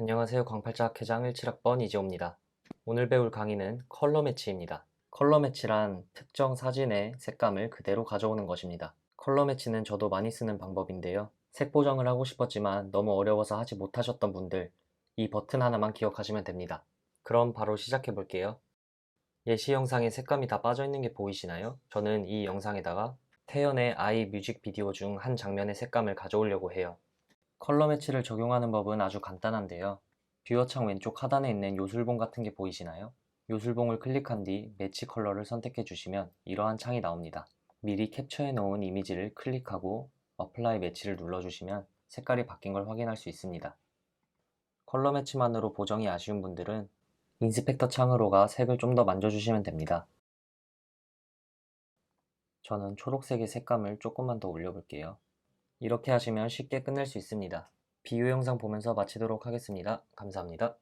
안녕하세요. 광팔자 회장 17학번 이재호입니다. 오늘 배울 강의는 컬러 매치입니다. 컬러 매치란 특정 사진의 색감을 그대로 가져오는 것입니다. 컬러 매치는 저도 많이 쓰는 방법인데요. 색 보정을 하고 싶었지만 너무 어려워서 하지 못하셨던 분들, 이 버튼 하나만 기억하시면 됩니다. 그럼 바로 시작해 볼게요. 예시 영상에 색감이 다 빠져 있는 게 보이시나요? 저는 이 영상에다가 태연의 아이 뮤직비디오 중 한 장면의 색감을 가져오려고 해요. 컬러 매치를 적용하는 법은 아주 간단한데요. 뷰어창 왼쪽 하단에 있는 요술봉 같은 게 보이시나요? 요술봉을 클릭한 뒤 매치 컬러를 선택해 주시면 이러한 창이 나옵니다. 미리 캡처해 놓은 이미지를 클릭하고 어플라이 매치를 눌러주시면 색깔이 바뀐 걸 확인할 수 있습니다. 컬러 매치만으로 보정이 아쉬운 분들은 인스펙터 창으로 가 색을 좀 더 만져주시면 됩니다. 저는 초록색의 색감을 조금만 더 올려볼게요. 이렇게 하시면 쉽게 끝낼 수 있습니다. 비유 영상 보면서 마치도록 하겠습니다. 감사합니다.